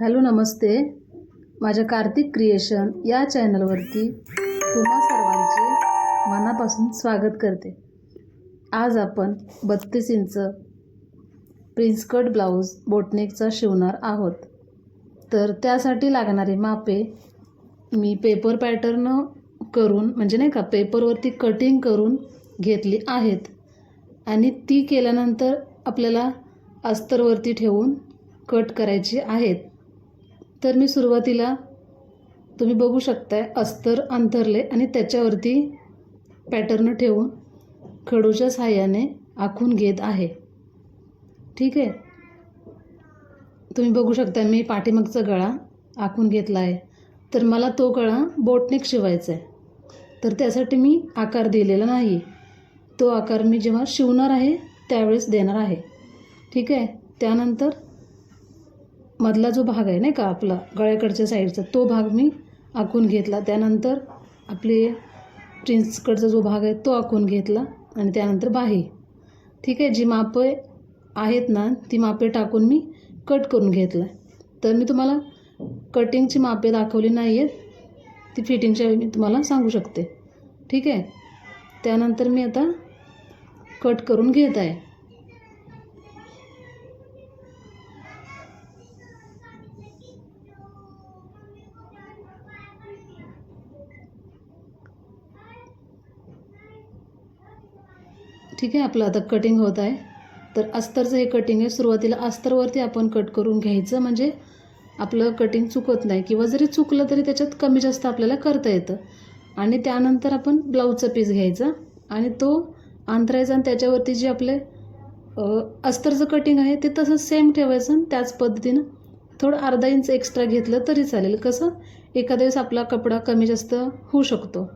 Hello नमस्ते. माझ्या Kartik creation या चॅनलवरती तुम्हा सर्वांचे मनापासून स्वागत करते. आज आपण बत्तीस इंच प्रिन्स कट ब्लाऊज बोटनेकचा शिवणार आहोत. तर त्यासाठी लागणारी मापे मी पेपर पॅटर्न करून म्हणजे नाही का पेपरवरती कटिंग करून घेतली आहेत. आणि ती केल्यानंतर आपल्याला अस्तरवरती ठेवून कट करायची आहेत. तर मी सुरुवातीला तुम्ही बघू शकताय अस्तर अंतरले आणि त्याच्यावरती पॅटर्न ठेवून खडूच्या सहाय्याने आखून घेत आहे. ठीक आहे? तुम्ही बघू शकता मी पाठीमागचा गळा आखून घेतला आहे. तर मला तो गळा बोटनेक शिवायचा आहे तर त्यासाठी मी आकार दिलेला नाही. तो आकार मी जेव्हा शिवणार आहे त्यावेळेस देणार आहे. ठीक आहे? त्यानंतर मधला जो भाग आहे नाही का आपला गळ्याकडच्या साईडचा तो भाग मी आखून घेतला. त्यानंतर आपले प्रिन्सकडचा जो भाग आहे तो आखून घेतला आणि त्यानंतर बाही. ठीक आहे जी मापं आहेत ना ती मापे टाकून मी कट करून घेतलं. तर मी तुम्हाला कटिंगची मापे दाखवली नाही आहेत ती फिटिंगच्या मी तुम्हाला सांगू शकते. ठीक आहे त्यानंतर मी आता कट करून घेत आहे. ठीक आहे आपलं आता कटिंग होत आहे. तर अस्तरचं हे कटिंग आहे. सुरुवातीला अस्तरवरती आपण कट करून घ्यायचं. म्हणजे आपलं कटिंग चुकत नाही. किंवा जरी चुकलं तरी त्याच्यात कमी जास्त आपल्याला करता येतं. आणि त्यानंतर आपण ब्लाऊजचा पीस घ्यायचा. आणि तो अंतरायचा आणि त्याच्यावरती जे आपले अस्तरचं कटिंग आहे ते तसं सेम ठेवायचं आणि त्याच पद्धतीनं थोडं अर्धा इंच एक्स्ट्रा घेतलं तरी चालेल. कसं? एखाद्या वेळेस आपला कपडा कमी जास्त होऊ शकतो.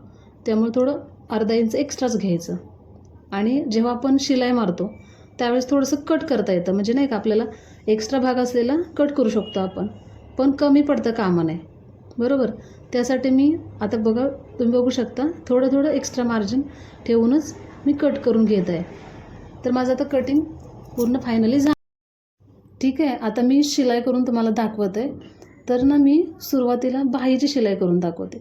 त्यामुळे थोडं अर्धा इंच एक्स्ट्राच घ्यायचं. आणि जेव्हा आपण शिलाई मारतो त्यावेळेस थोडंसं कट करता येतं. म्हणजे नाही का आपल्याला एक्स्ट्रा भाग असलेला कट करू शकतो आपण. पण कमी पडतं कामा नाही बरोबर? त्यासाठी मी आता बघा तुम्ही बघू शकता थोडं थोडं एक्स्ट्रा मार्जिन ठेवूनच मी कट करून घेत आहे. तर माझं आता कटिंग पूर्ण फायनली झा ठीक आहे आता मी शिलाई करून तुम्हाला दाखवत आहे. तर ना मी सुरुवातीला बाहीची शिलाई करून दाखवते.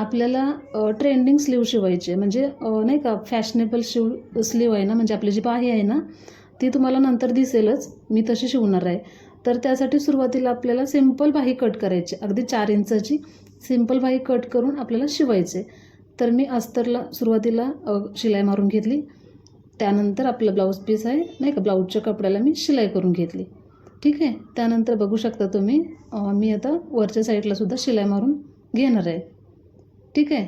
आपल्याला ट्रेंडिंग स्लीव शिवायची. आहे म्हणजे नाही का फॅशनेबल शिव स्लीव आहे ना म्हणजे आपली जी बाही आहे ना ती तुम्हाला नंतर दिसेलच. मी तशी शिवणार आहे. तर त्यासाठी सुरुवातीला आपल्याला सिंपल बाही कट करायची. अगदी चार इंचाची सिंपल बाही कट करून आपल्याला शिवायचे. तर मी अस्तरला सुरुवातीला शिलाई मारून घेतली. त्यानंतर आपलं ब्लाऊज पीस आहे नाही का ब्लाऊजच्या कपड्याला मी शिलाई करून घेतली. ठीक आहे? त्यानंतर बघू शकता तुम्ही मी आता वरच्या साईडला सुद्धा शिलाई मारून घेणार आहे. ठीक आहे.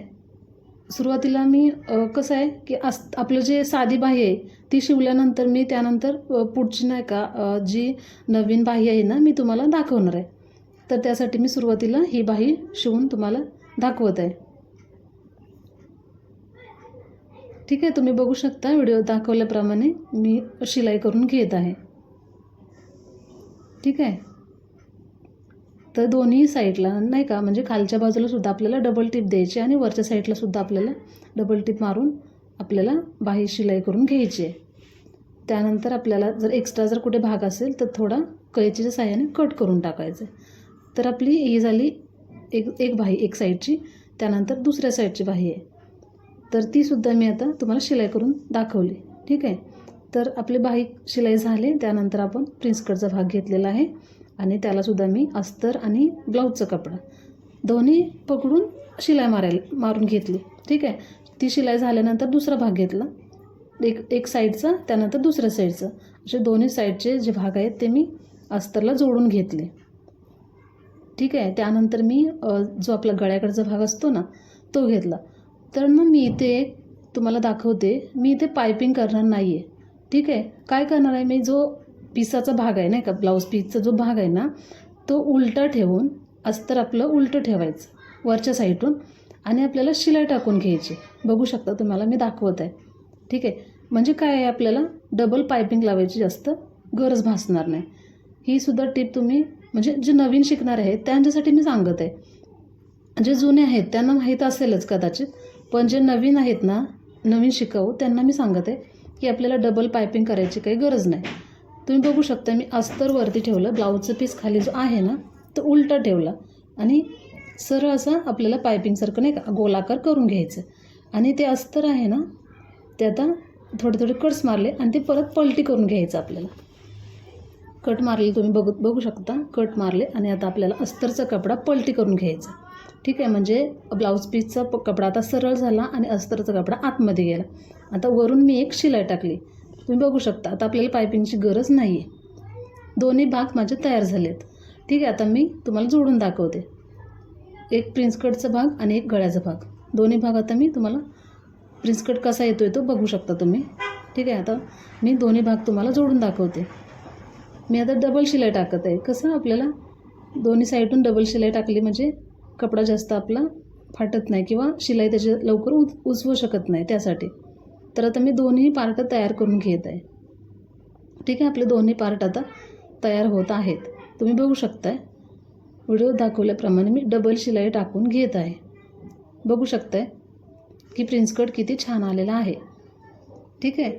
सुरुवातीला मी कसं आहे की अस आपलं जे साधी बाही आहे ती शिवल्यानंतर मी त्यानंतर पुढची नाही का जी नवीन बाही आहे ना मी तुम्हाला दाखवणार आहे. तर त्यासाठी मी सुरुवातीला ही बाही शिवून तुम्हाला दाखवत आहे. ठीक आहे तुम्ही बघू शकता व्हिडिओ दाखवल्याप्रमाणे मी शिलाई करून घेत आहे. ठीक आहे. तर दोन्ही साईडला नाही का? म्हणजे खालच्या बाजूला सुद्धा आपल्याला डबल टिप द्यायची आणि वरच्या साईडला सुद्धा आपल्याला डबल टिप मारून आपल्याला बाही शिलाई करून घ्यायची आहे. त्यानंतर आपल्याला जर एक्स्ट्रा जर कुठे भाग असेल तर थोडा कैचीच्या साह्याने कट करून टाकायचं तर आपली ही झाली एक एक बाही एक साईडची त्यानंतर दुसऱ्या साईडची बाही आहे. तर तीसुद्धा मी आता तुम्हाला शिलाई करून दाखवली ठीक आहे? तर आपली बाही शिलाई झाली त्यानंतर आपण प्रिन्सकडचा भाग घेतलेला आहे. आणि त्यालासुद्धा मी अस्तर आणि ब्लाऊजचा कपडा. दोन्ही पकडून शिलाई मारायला मारून घेतली. ठीक आहे? ती शिलाई झाल्यानंतर दुसरा भाग घेतला. एक एक साईडचा त्यानंतर दुसऱ्या साईडचं. असे दोन्ही साईडचे जे भाग आहेत ते मी अस्तरला जोडून घेतले. ठीक आहे? त्यानंतर मी जो आपला गळ्याकडचा भाग असतो ना तो घेतला. तर ना मी इथे तुम्हाला दाखवते. मी इथे पायपिंग करणार नाही आहे ठीक आहे? काय करणार आहे? मी जो पिसाचा भाग आहे नाही का? ब्लाऊज पीसचा जो भाग आहे ना तो उलटा ठेवून अस्तर आपलं उलटं ठेवायचं वरच्या साईडून. आणि आपल्याला शिलाई टाकून घ्यायची. बघू शकता तुम्हाला मी दाखवत आहे. ठीक आहे? म्हणजे काय आहे आपल्याला? डबल पायपिंग लावायची जास्त गरज भासणार नाही. ही सुद्धा टीप तुम्ही म्हणजे जे नवीन शिकणारे आहेत त्यांच्यासाठी मी सांगत आहे. जे जुने आहेत त्यांना माहीत असेलच कदाचित. पण जे नवीन आहेत ना नवीन शिकाऊ त्यांना मी सांगत आहे की आपल्याला डबल पायपिंग करायची काही गरज नाही. तुम्ही बघू शकता मी अस्तरवरती ठेवलं ब्लाऊजचं पीस खाली जो आहे ना तो उलटा ठेवला. आणि सरळ असं आपल्याला पायपिंगसारखं नाही का गोलाकार करून घ्यायचं. आणि ते अस्तर आहे ना ते आता थोडे थोडे कट्स मारले आणि ते परत पलटी करून घ्यायचं आपल्याला. कट मारले तुम्ही बघू बघू शकता कट मारले आणि आता आपल्याला अस्तरचा कपडा पलटी करून घ्यायचा. ठीक आहे म्हणजे ब्लाऊज पीसचा प कपडा आता सरळ झाला आणि अस्तरचा कपडा आतमध्ये गेला. आता वरून मी एक शिलाई टाकली. तुम्ही बघू शकता आता आपल्याला पायपिंगची गरज नाही आहे दोन्ही भाग माझे तयार झालेत. ठीक आहे आता मी तुम्हाला जोडून दाखवते. एक प्रिन्स कटचा भाग आणि एक गळ्याचा भाग. दोन्ही भाग आता मी तुम्हाला प्रिन्स कट कसा येतो आहे तो बघू शकता तुम्ही. ठीक आहे आता मी दोन्ही भाग तुम्हाला जोडून दाखवते. मी आता डबल शिलाई टाकत आहे. कसं आपल्याला दोन्ही साईडून डबल शिलाई टाकली म्हणजे कपडा जास्त आपला फाटत नाही किंवा शिलाई त्याची लवकर उच उचवू शकत नाही त्यासाठी. तर आता मी दोन्ही पार्ट तयार करून घेत आहे. ठीक आहे आपले दोन्ही पार्ट आता तयार होत आहेत. तुम्ही बघू शकताय. व्हिडिओ दाखवल्याप्रमाणे मी डबल शिलाई टाकून घेत आहे. बघू शकताय की प्रिन्स कट किती छान आलेला आहे. ठीक आहे?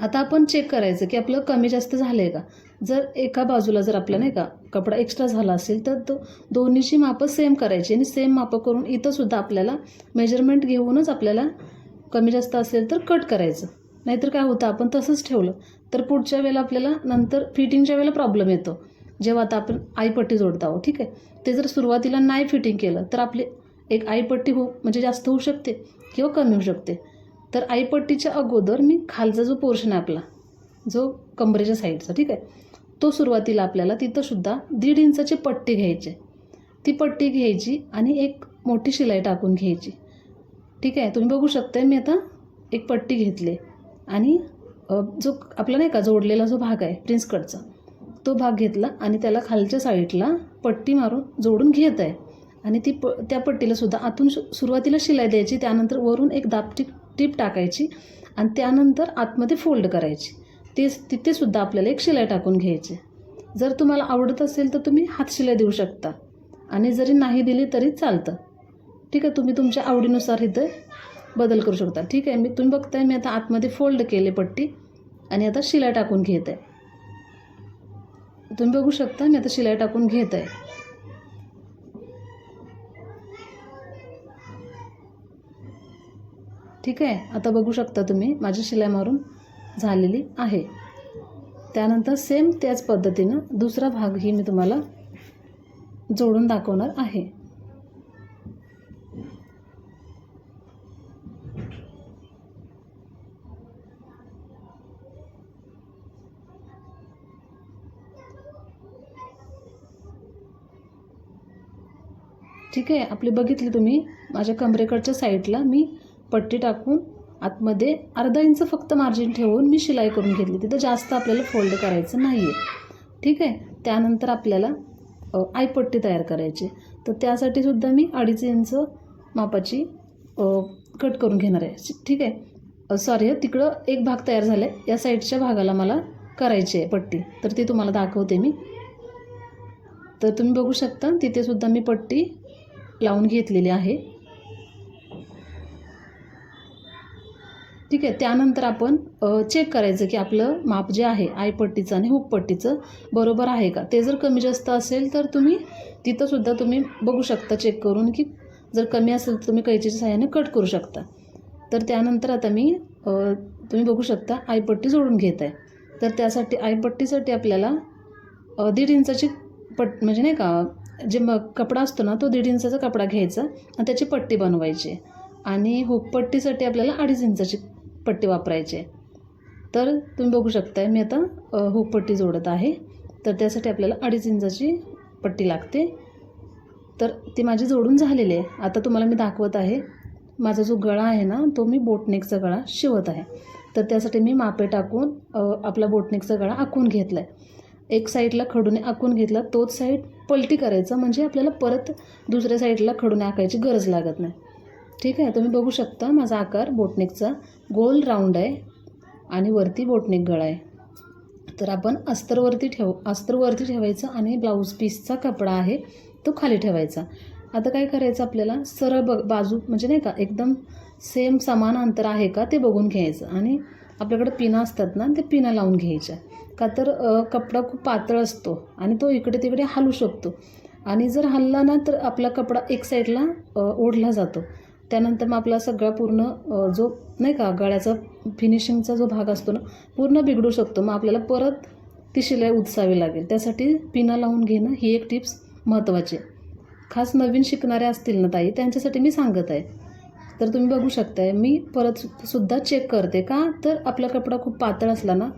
आता आपण चेक करायचं की आपलं कमी जास्त झालं आहे का? जर एका बाजूला जर आपला नाही का कपडा एक्स्ट्रा झाला असेल तर तो दोन्हीची मापं सेम करायची आणि सेम मापं करून इथंसुद्धा आपल्याला मेजरमेंट घेऊनच आपल्याला कमी जास्त असेल तर कट करायचं. नाहीतर काय होतं आपण तसंच ठेवलं. तर पुढच्या वेळेला आपल्याला नंतर फिटिंगच्या वेळेला प्रॉब्लेम येतो. जेव्हा आता आपण आईपट्टी जोडत आहोत ठीक आहे? ते जर सुरुवातीला नाही फिटिंग केलं तर आपली एक आईपट्टी होऊ म्हणजे जास्त होऊ शकते किंवा कमी होऊ शकते. तर आईपट्टीच्या अगोदर मी खालचा जो पोर्शन आहे आपला जो कमरेच्या साईडचा ठीक आहे? तो सुरुवातीला आपल्याला तिथंसुद्धा दीड इंचाची पट्टी घ्यायची. ती पट्टी घ्यायची आणि एक मोठी शिलाई टाकून घ्यायची. ठीक आहे तुम्ही बघू शकता मी आता एक पट्टी घेतली आणि जो आपला नाही का जोडलेला जो भाग आहे प्रिन्स कटचा तो भाग घेतला आणि त्याला खालच्या साईडला पट्टी मारून जोडून घेत आहे. आणि ती प त्या पट्टीला सुद्धा आतून सु सुरुवातीला शिलाई द्यायची त्यानंतर वरून एक दाब टीप टीप टाकायची आणि त्यानंतर आतमध्ये फोल्ड करायची. तेच तिथेसुद्धा आपल्याला एक शिलाई टाकून घ्यायची. जर तुम्हाला आवडत असेल तर तुम्ही हात शिलाई देऊ शकता आणि जरी नाही दिली तरी चालतं. ठीक आहे तुम्ही तुमच्या आवडीनुसार इथं बदल करू शकता. ठीक आहे मी तुम्ही बघताय मी आता आतमध्ये फोल्ड केले पट्टी आणि आता शिलाई टाकून घेत. आहे तुम्ही बघू शकता मी आता शिलाई टाकून घेत. आहे ठीक आहे आता बघू शकता तुम्ही माझी शिलाई मारून झालेली आहे. त्यानंतर सेम त्याच पद्धतीनं दुसरा भागही मी तुम्हाला जोडून दाखवणार आहे. ठीक आहे आपली बघितली तुम्ही. माझ्या कमरेकडच्या साईडला मी पट्टी टाकून आतमध्ये अर्धा इंच फक्त मार्जिन ठेवून मी शिलाई करून घेतली. तिथं जास्त आपल्याला फोल्ड करायचं नाही आहे ठीक आहे त्यानंतर आपल्याला आयपट्टी आईपट्टी तयार करायची. तर त्यासाठी सुद्धा मी अडीच इंच मापाची कट करून घेणार आहे. ठीक आहे सॉरी तिकडं एक भाग तयार झाला आहे या साईडच्या भागाला मला करायची आहे पट्टी. तर ती तुम्हाला दाखवते मी. तर तुम्ही बघू शकता तिथे सुद्धा मी पट्टी लावून घेतलेली आहे. ठीक आहे त्यानंतर आपण चेक करायचं की आपलं माप जे आहे आयपट्टीचं आणि हुकपट्टीचं बरोबर आहे का? ते जर कमी जास्त असेल तर तुम्ही तिथंसुद्धा तुम्ही बघू शकता चेक करून की जर कमी असेल तर तुम्ही कैचीच्या सहाय्याने कट करू शकता. तर त्यानंतर आता मी तुम्ही बघू शकता आयपट्टी जोडून घेत आहे. तर त्यासाठी आयपट्टीसाठी आपल्याला दीड इंचाची पट म्हणजे नाही का जे मग कपडा असतो ना तो दीड इंचाचा कपडा घ्यायचा आणि त्याची पट्टी बनवायची. आणि हुकपट्टीसाठी आपल्याला अडीच इंचाची पट्टी वापरायची आहे. तर तुम्ही बघू शकताय मी आता अ, हुकपट्टी जोडत आहे. तर त्यासाठी आपल्याला अडीच इंचाची पट्टी लागते. तर ती माझी जोडून झालेली आहे. आता तुम्हाला मी दाखवत आहे. माझा जो गळा आहे ना तो मी बोटनेकचा गळा शिवत आहे. तर त्यासाठी मी मापे टाकून आपला बोटनेकचा गळा आखून घेतला आहे एक साईडला खडूने आखून घेतला तोच साईड पलटी करायचा म्हणजे आपल्याला परत दुसऱ्या साईडला खडूने आखायची गरज लागत नाही. ठीक आहे? तुम्ही बघू शकता माझा आकार बोटनेकचा. गोल राऊंड आहे आणि वरती बोटनेक गळा आहे. तर आपण अस्तरवरती ठेव अस्तरवरती ठेवायचं आणि ब्लाऊज पीसचा कपडा आहे तो खाली ठेवायचा. आता काय करायचं आपल्याला? सरळ ब बाजू म्हणजे नाही का एकदम सेम समान अंतर आहे का ते बघून घ्यायचं. आणि आपल्याकडे पिना असतात ना ते पिना लावून घ्यायच्या. का तर कपडा खूप पातळ असतो आणि तो इकडे तिकडे हलू शकतो. आणि जर हलला ना तर आपला कपडा एक साईडला ओढला जातो. त्यानंतर मग आपला सगळा पूर्ण जो नाही का गळ्याचा फिनिशिंगचा जो भाग असतो ना पूर्ण बिघडू शकतो. मग आपल्याला परत ती शिलाई उचसावी लागेल. त्यासाठी पिना लावून घेणं ही एक टिप्स महत्त्वाची आहे. खास नवीन शिकणारे असतील ना ताई त्यांच्यासाठी मी सांगत आहे. तर तुम्ही बघू शकताय मी परत सुद्धा चेक करते का? तर आपला कपडा खूप पातळ असला ना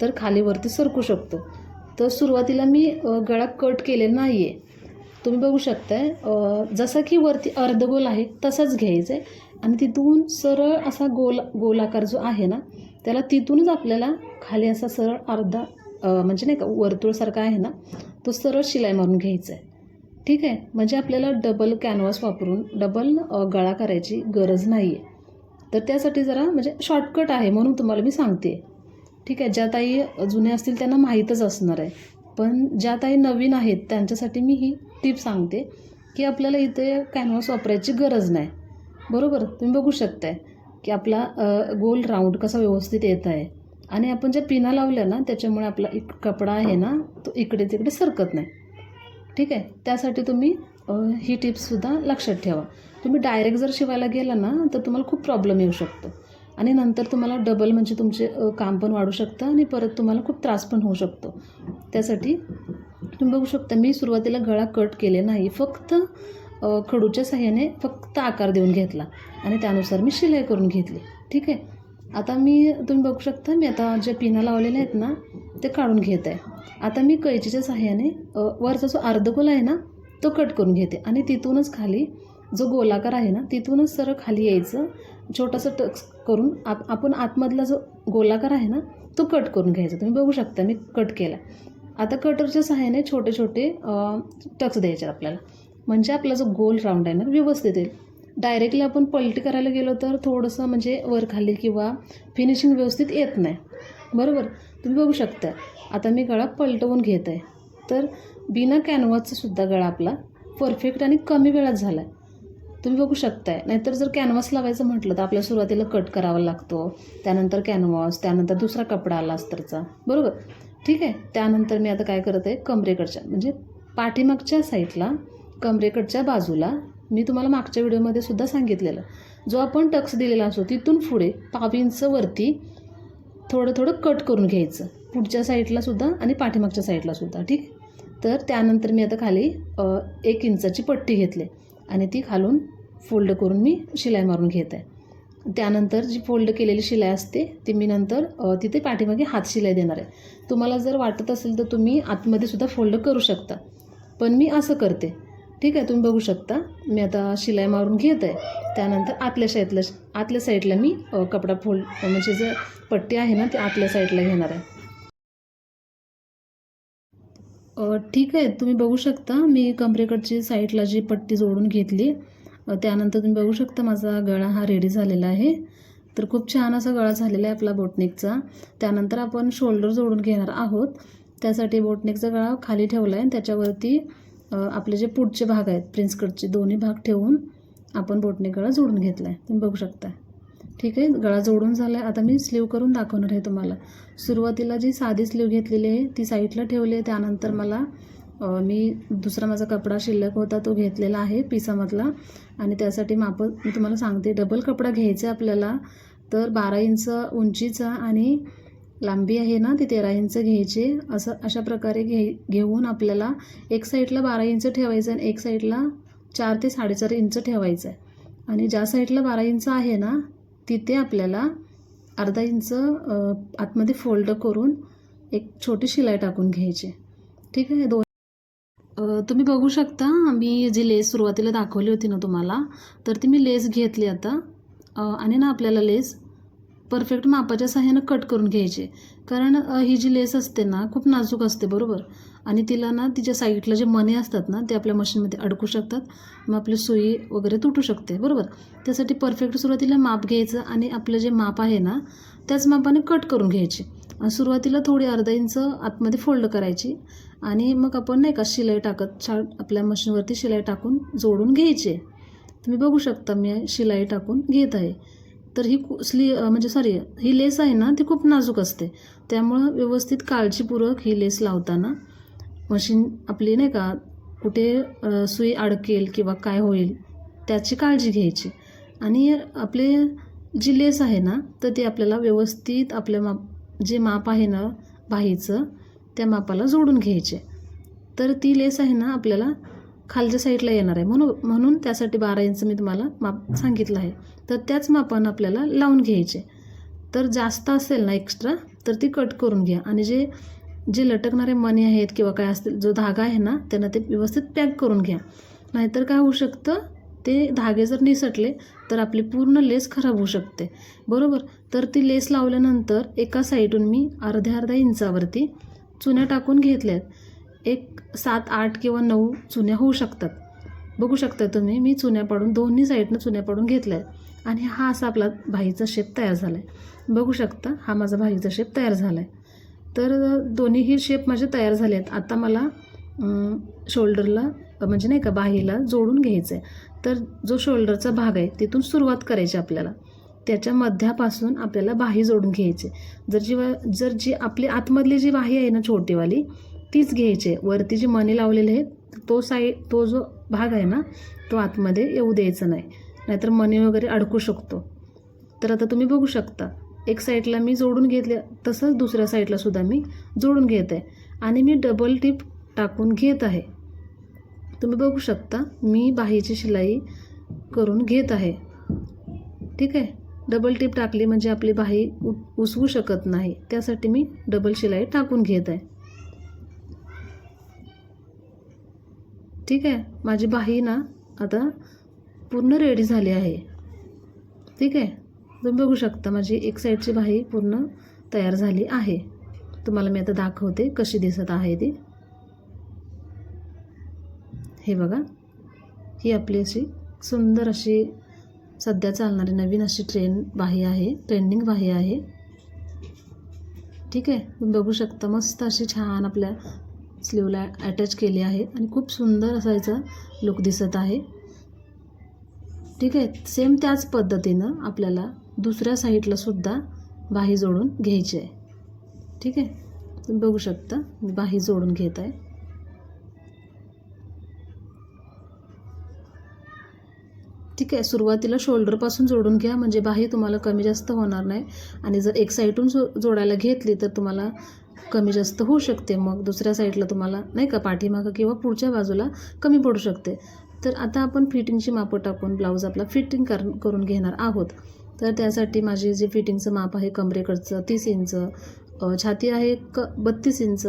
तर खालीवरती सरकू शकतो. तर सुरुवातीला मी गळा कट केले नाही आहे तुम्ही बघू शकताय अ, जसं की वरती अर्धगोल आहे तसाच घ्यायचं आहे आणि तिथून सरळ असा गोल गोलाकार जो आहे ना त्याला तिथूनच आपल्याला खाली असा सरळ अर्धा म्हणजे नाही का वर्तुळसारखा आहे ना तो सरळ शिलाई मारून घ्यायचा आहे ठीक आहे? म्हणजे आपल्याला डबल कॅनव्हास वापरून डबल गळा करायची गरज नाही आहे तर त्यासाठी जरा म्हणजे शॉर्टकट आहे म्हणून तुम्हाला मी सांगते ठीक आहे ज्या ताई जुन्या असतील त्यांना माहीतच असणार आहे. पण ज्या ताई नवीन आहेत त्यांच्यासाठी मी ही टीप सांगते की आपल्याला इथे कॅनव्हास वापरायची गरज नाही. बरोबर? तुम्ही बघू शकताय की आपला गोल राऊंड कसा व्यवस्थित येत आहे. आणि आपण ज्या पिना लावल्या ना त्याच्यामुळे आपला एक कपडा आहे ना तो इकडे तिकडे सरकत नाही. ठीक आहे? त्यासाठी तुम्ही ही टिप्ससुद्धा लक्षात ठेवा. तुम्ही डायरेक्ट जर शिवायला गेला ना तर तुम्हाला खूप प्रॉब्लेम येऊ शकतो. आणि नंतर तुम्हाला डबल म्हणजे तुमचे काम पण वाढू शकतं आणि परत तुम्हाला खूप त्रास पण होऊ शकतो. त्यासाठी तुम्ही बघू शकता मी सुरुवातीला गळा कट केले नाही फक्त खडूच्या साह्याने फक्त आकार देऊन घेतला आणि त्यानुसार मी शिलाई करून घेतली. ठीक आहे? आता मी तुम्ही बघू शकता मी आता जे पिना लावलेले आहेत ना ते काढून घेत आहे. आता मी कैचीच्या साह्याने वरचा जो अर्धगोल आहे ना तो कट करून घेते आणि तिथूनच खाली जो गोलाकार आहे ना तिथूनच सरळ खाली यायचं छोटासा टक्स करून आप आपण आतमधला जो गोलाकार आहे ना तो कट करून घ्यायचा. तुम्ही बघू शकता मी कट केला. आता कटरच्या सहाय्याने छोटे छोटे टक्स द्यायचे आपल्याला. म्हणजे आपला जो गोल राऊंड आहे ना व्यवस्थित येईल. डायरेक्टली आपण पलटी करायला गेलो तर थोडंसं म्हणजे वर खाली किंवा फिनिशिंग व्यवस्थित येत नाही. बरोबर? तुम्ही बघू शकता. आता मी गळा पलटवून घेत आहे तर बिना कॅनव्हासचा सुद्धा गळा आपला परफेक्ट आणि कमी वेळात झाला आहे तुम्ही बघू शकताय. नाहीतर जर कॅनव्हास लावायचं म्हटलं तर आपल्या सुरुवातीला कट करावा लागतो. त्यानंतर कॅनव्हास त्यानंतर दुसरा कपडा आला अस्तरचा. बरोबर? ठीक आहे. त्यानंतर मी आता काय करत? आहे कमरेकडच्या म्हणजे पाठीमागच्या साईडला कमरेकडच्या बाजूला मी तुम्हाला मागच्या व्हिडिओमध्ये सुद्धा सांगितलेलं. जो आपण टक्स दिलेला असतो तिथून पुढे पाव वरती थोडं थोडं कट करून घ्यायचं. पुढच्या साईडला सुद्धा आणि पाठीमागच्या साईडला सुद्धा. ठीक? तर त्यानंतर मी आता खाली एक इंचाची पट्टी घेतली. आणि ती खालून फोल्ड करून मी शिलाई मारून घेत आहे. त्यानंतर जी फोल्ड केलेली शिलाई असते ती मी नंतर तिथे पाठीमागे हात शिलाई देणार आहे. तुम्हाला जर वाटत असेल तर तुम्ही आतमध्ये सुद्धा फोल्ड करू शकता. पण मी असं करते. ठीक आहे तुम्ही बघू शकता. मी आता शिलाई मारून घेत आहे. त्यानंतर आतल्या साईडला आतल्या साईडला मी कपडा फोल्ड म्हणजे जे पट्टी आहे ना ती आतल्या साईडला घेणार आहे. ठीक आहे तुम्ही बघू शकता. मी कमरेकडची साईडला जी पट्टी जोडून घेतली त्यानंतर तुम्ही बघू शकता माझा गळा हा रेडी झालेला आहे. तर खूप छान असा गळा झालेला आहे आपला बोटनेकचा त्यानंतर आपण शोल्डर जोडून घेणार आहोत. त्यासाठी बोटनेकचा गळा खाली ठेवला आहे त्याच्यावरती आपले जे पुढचे भाग आहेत प्रिन्सकटचे दोन्ही भाग ठेवून आपण बोटनेक गळा जोडून घेतला आहे तुम्ही बघू शकता. ठीक आहे गळा जोडून झाला आहे आता मी स्लीव करून दाखवणार आहे तुम्हाला. सुरुवातीला जी साधी स्लीव घेतलेली आहे ती साईडला ठेवली आहे. त्यानंतर मला मी दुसरा माझा कपडा शिल्लक होता तो घेतलेला आहे पिसामधला. आणि त्यासाठी माप मी तुम्हाला सांगते डबल कपडा घ्यायचा आहे आपल्याला. तर बारा इंच उंचीचा आणि लांबी आहे ना ती तेरा इंच घ्यायची. असं अशा प्रकारे घे घेऊन आपल्याला एक साईडला बारा इंच ठेवायचं आणि एक साईडला चार ते साडेचार इंच ठेवायचं आहे. आणि ज्या साईडला बारा इंच आहे ना तिथे आपल्याला अर्धा इंच आतमध्ये फोल्ड करून एक छोटी शिलाई टाकून घ्यायची. ठीक आहे? दोन तुम्ही बघू शकता मी जी लेस सुरुवातीला दाखवली होती ना तुम्हाला तर ती मी लेस घेतली आता. आणि ना आपल्याला लेस परफेक्ट मापाच्या सहाय्यानं कट करून घ्यायची. कारण ही जी लेस असते ना खूप नाजूक असते बरोबर? आणि तिला ना तिच्या साईडला जे मणे असतात ना ते आपल्या मशीनमध्ये अडकू शकतात. मग आपली सुई वगैरे तुटू शकते बरोबर? त्यासाठी परफेक्ट सुरुवातीला माप घ्यायचं आणि आपलं जे माप आहे ना त्याच मापाने कट करून घ्यायची. आणि सुरुवातीला थोडी अर्धा इंच आतमध्ये फोल्ड करायची आणि मग आपण नाही का शिलाई टाकत छा आपल्या मशीनवरती शिलाई टाकून जोडून घ्यायची. तुम्ही बघू शकता मी शिलाई टाकून घेत आहे. तर ही कु- स्ली म्हणजे सॉरी ही लेस आहे ना ती खूप नाजूक असते. त्यामुळं व्यवस्थित काळजीपूर्वक ही लेस लावताना मशीन आपली नाही का कुठे सुई अडकेल किंवा काय होईल त्याची काळजी घ्यायची. आणि आपले जी लेस आहे ना तर ती आपल्याला व्यवस्थित आपल्या माप जे माप आहे ना बाहीचं त्या मापाला जोडून घ्यायचे. तर ती लेस आहे ना आपल्याला खालच्या साईडला येणार आहे. म्हणून म्हणून त्यासाठी बारा इंच मी तुम्हाला माप सांगितलं आहे. तर त्याच मापानं आपल्याला लावून घ्यायचे. तर जास्त असेल ना एक्स्ट्रा तर ती कट करून घ्या. आणि जे जे लटकणारे मणी आहेत किंवा काय असतील जो धागा आहे ना त्यांना ते व्यवस्थित पॅक करून घ्या. नाहीतर काय होऊ शकतं ते धागे जर निसटले तर आपली पूर्ण लेस खराब होऊ शकते. बरोबर? तर ती लेस लावल्यानंतर एका साईडून मी अर्ध्या अर्ध्या इंचावरती चुन्या टाकून घेतल्यात एक सात आठ किंवा नऊ चुन्या होऊ शकतात. बघू शकता तुम्ही मी चुन्या पाडून दोन्ही साईडनं चुन्या पाडून घेतल्या आहेत. आणि हा असा आपला भाईचा शेप तयार झाला आहे बघू शकता हा माझा भाईचा शेप तयार झाला आहे तर दोन्हीही शेप माझे तयार झाले आहेत आता मला शोल्डरला म्हणजे नाही का बाहीला जोडून घ्यायचं आहे तर जो शोल्डरचा भाग आहे तिथून सुरुवात करायची आपल्याला. त्याच्या मध्यापासून आपल्याला बाही जोडून घ्यायची. जर जी जर जी आपली आतमधली जी बाही आहे ना छोटीवाली तीच घ्यायची. आहे वरती जी मणी लावलेली आहे तो साई तो जो भाग आहे ना तो आतमध्ये येऊ द्यायचा नाही. नाहीतर मणी वगैरे अडकू शकतो. तर आता तुम्ही बघू शकता. एक साईडला मी जोडून घेतले तसंच दुसऱ्या साईडला सुद्धा मी जोडून घेत. आहे आणि मी डबल टिप टाकून घेत आहे. तुम्ही बघू शकता मी बाहीची शिलाई करून घेत आहे. ठीक आहे? डबल टिप टाकली म्हणजे आपली बाही उ उसवू शकत नाही. त्यासाठी मी डबल शिलाई टाकून घेत आहे. ठीक आहे? माझी बाही ना आता पूर्ण रेडी झाली आहे. ठीक आहे? तुम्ही बघू शकता माझी एक साईडची बाही पूर्ण तयार झाली आहे. तुम्हाला मी आता दाखवते कशी दिसत आहे ती. हे बघा ही आपली अशी सुंदर अशी सध्या चालणारी नवीन अशी ट्रेन बाही आहे ट्रेंडिंग बाही आहे. ठीक आहे तुम्ही बघू शकता मस्त अशी छान आपल्या स्लीवला अटॅच केली आहे आणि खूप सुंदर असा याचा लुक दिसत आहे. ठीक आहे सेम त्याच पद्धतीनं आपल्याला दुसऱ्या साईडला सुद्धा बाही जोडून घ्यायची. आहे ठीक आहे? तुम्ही बघू शकता मी बाही जोडून घेत आहे. ठीक आहे? सुरुवातीला शोल्डरपासून जोडून घ्या म्हणजे बाही तुम्हाला कमी जास्त होणार नाही. आणि जर एक साईडून जो जोडायला घेतली तर तुम्हाला कमी जास्त होऊ शकते. मग दुसऱ्या साईडला तुम्हाला नाही का पाठीमागं किंवा पुढच्या बाजूला कमी पडू शकते. तर आता आपण फिटिंगची मापं टाकून ब्लाऊज आपला फिटिंग कर करून घेणार आहोत. तर त्यासाठी माझी जे फिटिंगचं माप आहे कमरेकडचं तीस इंच छाती आहे क बत्तीस इंच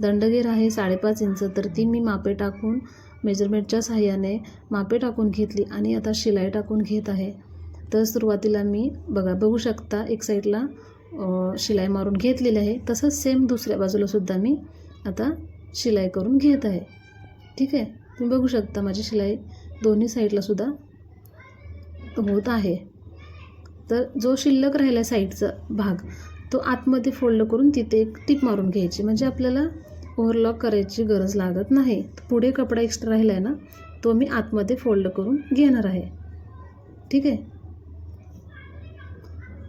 दंडगेर आहे साडेपाच इंच तर ती मी मापे टाकून मेजरमेंटच्या सहाय्याने मापे टाकून घेतली आणि आता शिलाई टाकून घेत आहे. तर सुरुवातीला मी बघा बघू शकता एक साईडला शिलाई मारून घेतलेली आहे. तसंच सेम दुसऱ्या बाजूलासुद्धा मी आता शिलाई करून घेत आहे. ठीक आहे? तुम्ही बघू शकता माझी शिलाई दोन्ही साईडलासुद्धा होत आहे. तर जो शिल्लक राहिला साईडचा भाग तो आतमध्ये फोल्ड करून तिथे एक टिप मारून घ्यायची. म्हणजे आपल्याला ओव्हरलॉक करायची गरज लागत नाही. पुढे कपडा एक्स्ट्रा राहिला आहे ना तो मी आतमध्ये फोल्ड करून घेणार आहे. ठीक आहे?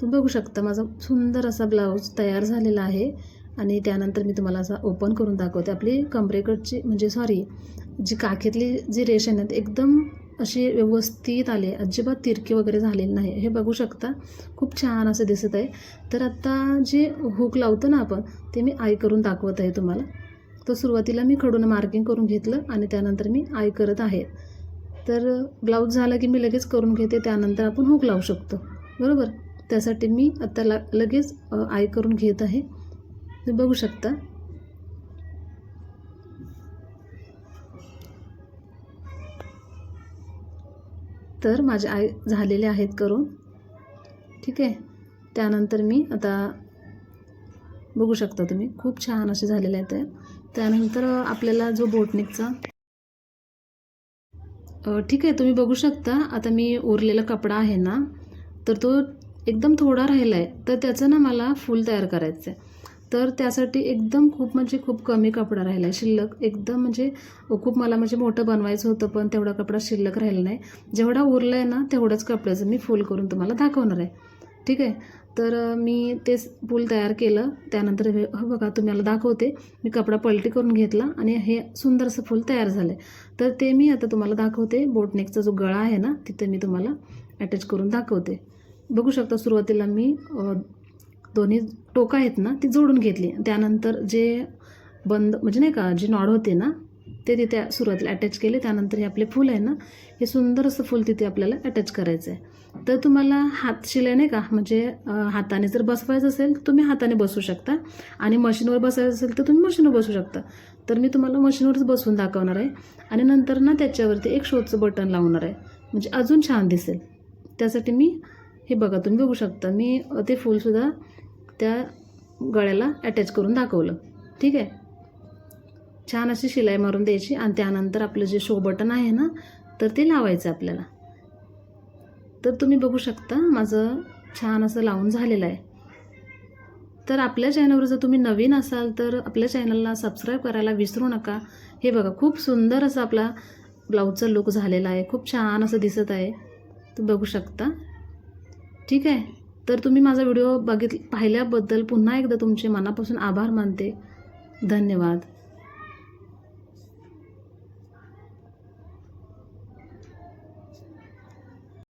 तुम्ही बघू शकता माझा सुंदर असा ब्लाऊज तयार झालेला आहे. आणि त्यानंतर मी तुम्हाला असा ओपन करून दाखवते. आपली कमरेकडची म्हणजे सॉरी जी काखेतली जी रेष आहे ना ती एकदम अशी व्यवस्थित आली. आहे अजिबात तिरकी वगैरे झालेली नाही. हे बघू शकता. खूप छान असं दिसत आहे. तर आता जे हुक लावतो ना आपण ते मी आय करून दाखवत आहे तुम्हाला. तर सुरुवातीला मी खडून मार्किंग करून घेतलं आणि त्यानंतर मी आय करत आहे. तर ब्लाऊज झाला की मी लगेच करून घेते. त्यानंतर आपण हुक लावू शकतो. बरोबर? त्यासाठी मी आत्ता ला लगेच आय करून घेत आहे. तुम्ही बघू शकता. तर माझे आय झालेले आहेत करून. ठीक आहे? त्यानंतर मी आता बघू शकता तुम्ही. खूप छान असे झालेले आहेत त्यानंतर आपल्याला जो बोटनिकचा ठीक आहे तुम्ही बघू शकता. आता मी उरलेला कपडा आहे ना तर तो एकदम थोडा राहिला आहे तर त्याचं ना मला फूल तयार करायचं आहे तर त्यासाठी एकदम खूप म्हणजे खूप कमी कपडा राहिला आहे शिल्लक एकदम म्हणजे खूप मला म्हणजे मोठं बनवायचं होतं पण तेवढा कपडा शिल्लक राहिला नाही. जेवढा उरला आहे ना तेवढंच कपड्याचं मी फुल करून तुम्हाला दाखवणार आहे. ठीक आहे? तर मी ते फूल तयार केलं. त्यानंतर हे बघा तुम्हाला दाखवते. मी कपडा पलटी करून घेतला आणि हे सुंदरसं फूल तयार झालं आहे तर ते मी आता तुम्हाला दाखवते. बोटनेकचा जो गळा आहे ना तिथे मी तुम्हाला अटॅच करून दाखवते. बघू शकता सुरुवातीला मी दोन्ही टोकं आहेत ना ती जोडून घेतली. त्यानंतर जे बंद म्हणजे नाही का जे नॉड होते ना ते तिथे सुरुवातीला अटॅच केले. त्यानंतर हे आपले फूल आहे ना हे सुंदर असं फूल तिथे आपल्याला अटॅच करायचं आहे तर तुम्हाला हात शिलाई नाही का म्हणजे हाताने जर बसवायचं असेल तर तुम्ही हाताने बसू शकता. आणि मशीनवर बसायचं असेल तर तुम्ही मशीनवर बसू शकता. तर मी तुम्हाला मशीनवरच बसवून दाखवणार आहे. आणि नंतर ना त्याच्यावरती एक शोचं बटन लावणार आहे. म्हणजे अजून छान दिसेल. त्यासाठी मी हे बघा तुम्ही बघू शकता. मी ते फूलसुद्धा त्या गळ्याला अटॅच करून दाखवलं. ठीक आहे? छान अशी शिलाई मारून द्यायची आणि त्यानंतर आपलं जे शो बटन आहे ना तर ते लावायचं आपल्याला. तर तुम्ही बघू शकता माझं छान असं लावून झालेलं आहे. तर आपल्या चॅनलवर जर तुम्ही नवीन असाल तर आपल्या चॅनलला सबस्क्राईब करायला विसरू नका. हे बघा खूप सुंदर असं आपला ब्लाऊजचा लुक झालेला आहे. खूप छान असं दिसत आहे. तू बघू शकता. ठीक आहे? तर तुम्ही माझा व्हिडिओ बघित पाहिल्याबद्दल पुन्हा एकदा तुमचे मनापासून आभार मानते. धन्यवाद.